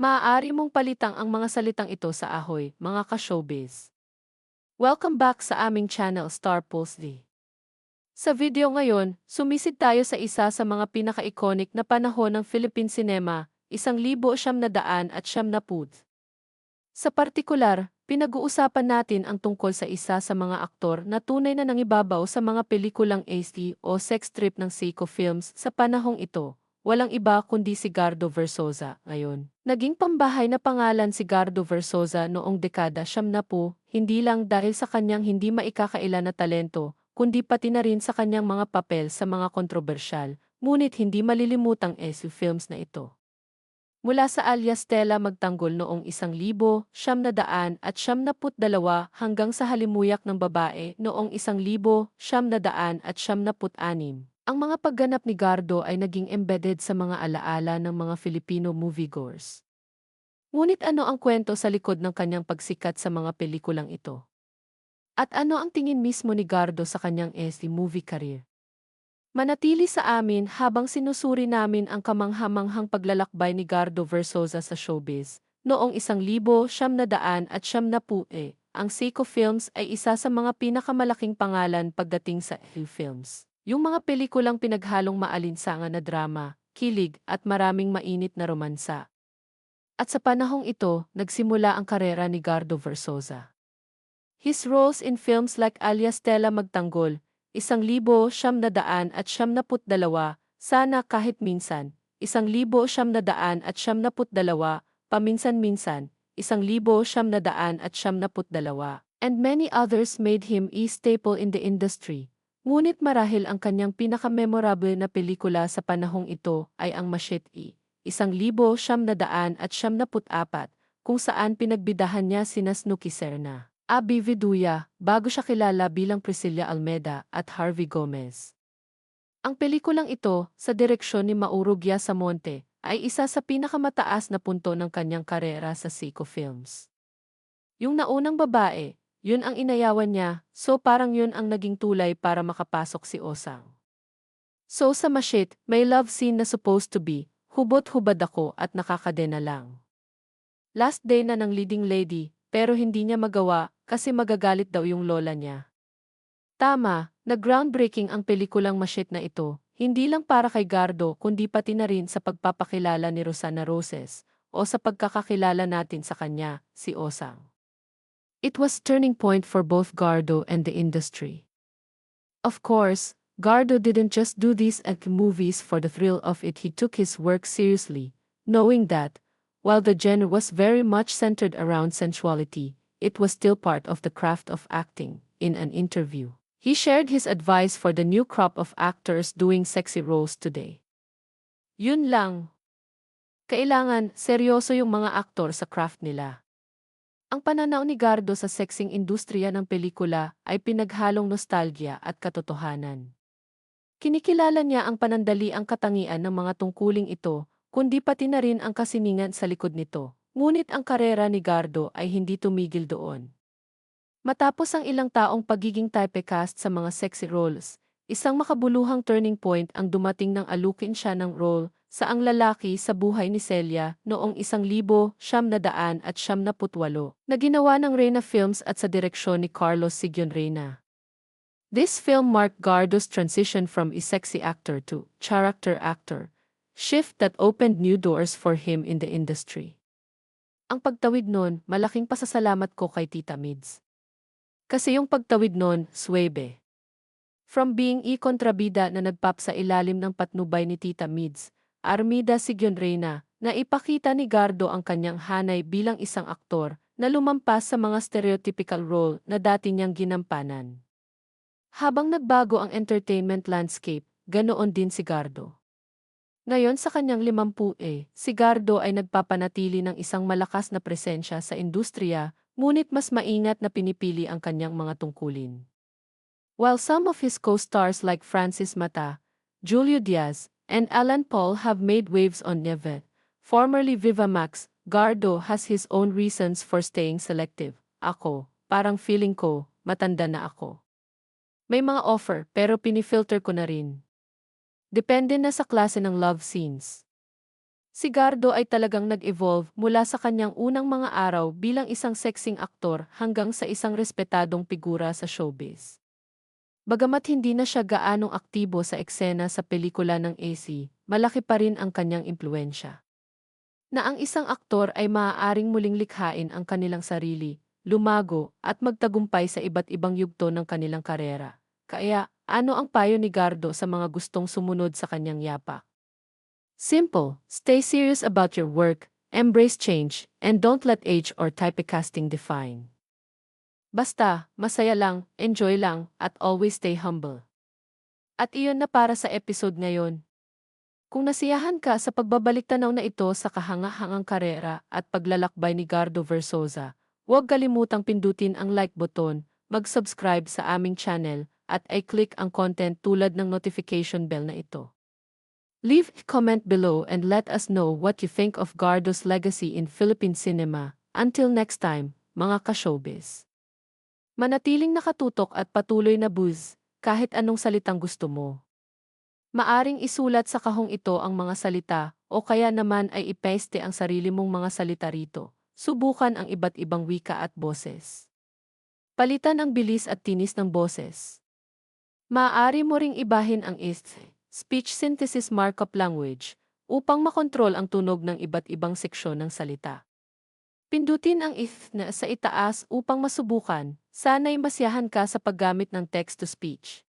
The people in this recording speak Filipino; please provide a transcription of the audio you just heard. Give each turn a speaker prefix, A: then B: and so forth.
A: Maaari mong palitang ang mga salitang ito sa ahoy, mga ka-showbiz. Welcome back sa aming channel Star Pulse D. Sa video ngayon, sumisid tayo sa isa sa mga pinaka-iconic na panahon ng Philippine cinema, isang libo siyam na daan at siyam na pud. Sa partikular, pinag-uusapan natin ang tungkol sa isa sa mga aktor na tunay na nangibabaw sa mga pelikulang AC o sex trip ng Seiko Films sa panahong ito, walang iba kundi si Gardo Versosa ngayon. Naging pambahay na pangalan si Gardo Versosa noong dekada siyam na po, hindi lang dahil sa kanyang hindi maikakaila na talento, kundi pati na rin sa kanyang mga papel sa mga kontrobersyal, ngunit hindi malilimutang SU films na ito. Mula sa alias Stella magtanggol noong isang libo, siyam na daan at siyam na put dalawa hanggang sa halimuyak ng babae noong isang libo, siyam na daan at siyam na put anim. Ang mga pagganap ni Gardo ay naging embedded sa mga alaala ng mga Filipino moviegoers. Ngunit ano ang kwento sa likod ng kanyang pagsikat sa mga pelikulang ito? At ano ang tingin mismo ni Gardo sa kanyang SD movie career? Manatili sa amin habang sinusuri namin ang kamanghamanghang paglalakbay ni Gardo Versosa sa showbiz. Noong isang libo, siyam na daan at siyam na pue, ang Seiko Films ay isa sa mga pinakamalaking pangalan pagdating sa Hill Films. Yung mga pelikulang pinaghalong maalinsangan na drama, kilig at maraming mainit na romansa. At sa panahong ito, nagsimula ang karera ni Gardo Versosa. His roles in films like Alias Stella Magtanggol, Isang libo siyam na daan at siyam na put dalawa, sana kahit minsan, isang libo siyam na daan at siyam na put dalawa, paminsan-minsan, isang libo siyam na daan at siyam na put dalawa, and many others made him a staple in the industry. Ngunit marahil ang kanyang pinakamemorable na pelikula sa panahong ito ay ang Machete, isang libo siyam na daan at siyam na put apat, kung saan pinagbidahan niya sina Snooki Serna, Abi Viduya, bago siya kilala bilang Priscilla Almeda at Harvey Gomez. Ang pelikulang ito, sa direksyon ni Mauro Giasamonte, ay isa sa pinakamataas na punto ng kanyang karera sa Seiko Films. Yung naunang babae, yun ang inayawan niya, so parang yun ang naging tulay para makapasok si Osang. So sa Mashit, may love scene na supposed to be, hubot-hubad ako at nakakadena lang. Last day na ng leading lady, pero hindi niya magawa kasi magagalit daw yung lola niya. Tama, nag-groundbreaking ang pelikulang Mashit na ito, hindi lang para kay Gardo kundi pati na rin sa pagpapakilala ni Rosana Roses o sa pagkakakilala natin sa kanya, si Osang. It was turning point for both Gardo and the industry. Of course, Gardo didn't just do these act movies for the thrill of it he took his work seriously, knowing that, while the genre was very much centered around sensuality, it was still part of the craft of acting. In an interview, he shared his advice for the new crop of actors doing sexy roles today. Yun lang. Kailangan seryoso yung mga aktor sa craft nila. Ang pananaw ni Gardo sa sexing industriya ng pelikula ay pinaghalong nostalgia at katotohanan. Kinikilala niya ang panandali ang katangian ng mga tungkuling ito, kundi pati na rin ang kasiningan sa likod nito. Ngunit ang karera ni Gardo ay hindi tumigil doon. Matapos ang ilang taong pagiging typecast sa mga sexy roles, isang makabuluhang turning point ang dumating ng alukin siya ng role sa ang lalaki sa buhay ni Celia noong isang libo, siyam na ginawa ng Reina Films at sa direksyon ni Carlos Sigyon Reina. This film marked Gardo's transition from a sexy actor to character actor, shift that opened new doors for him in the industry. Ang pagtawid nun, malaking pasasalamat ko kay Tita Mids. Kasi yung pagtawid nun, swebe. From being i-kontrabida na nagpap sa ilalim ng patnubay ni Tita Mids, Armida Sigyon Reina, na ipakita ni Gardo ang kanyang hanay bilang isang aktor na lumampas sa mga stereotypical role na dati niyang ginampanan. Habang nagbago ang entertainment landscape, ganoon din si Gardo. Ngayon sa kanyang limampu e, si Gardo ay nagpapanatili ng isang malakas na presensya sa industriya, ngunit mas maingat na pinipili ang kanyang mga tungkulin. While some of his co-stars like Francis Mata, Julio Diaz, and Alan Paul have made waves on Neve. Formerly Viva Max, Gardo has his own reasons for staying selective. Ako, parang feeling ko, matanda na ako. May mga offer pero pinifilter ko na rin. Depende na sa klase ng love scenes. Si Gardo ay talagang nag-evolve mula sa kanyang unang mga araw bilang isang sexing aktor hanggang sa isang respetadong figura sa showbiz. Bagamat hindi na siya gaanong aktibo sa eksena sa pelikula ng AC, malaki pa rin ang kanyang impluensya. Na ang isang aktor ay maaaring muling likhain ang kanilang sarili, lumago, at magtagumpay sa iba't ibang yugto ng kanilang karera. Kaya, ano ang payo ni Gardo sa mga gustong sumunod sa kanyang yapak? Simple, stay serious about your work, embrace change, and don't let age or typecasting define. Basta, masaya lang, enjoy lang, at always stay humble. At iyon na para sa episode ngayon. Kung nasiyahan ka sa pagbabalik tanaw na ito sa kahanga-hangang karera at paglalakbay ni Gardo Versosa, huwag kalimutang pindutin ang like button, mag-subscribe sa aming channel, at i-click ang content tulad ng notification bell na ito. Leave a comment below and let us know what you think of Gardo's legacy in Philippine cinema. Until next time, mga ka-showbiz. Manatiling nakatutok at patuloy na buzz, kahit anong salitang gusto mo. Maaring isulat sa kahong ito ang mga salita, o kaya naman ay ipaste ang sarili mong mga salita rito. Subukan ang iba't ibang wika at boses. Palitan ang bilis at tinis ng boses. Maaari mo ring ibahin ang ist, speech synthesis markup language, upang makontrol ang tunog ng iba't ibang seksyon ng salita. Pindutin ang if na sa itaas upang masubukan, sana'y masiyahan ka sa paggamit ng text-to-speech.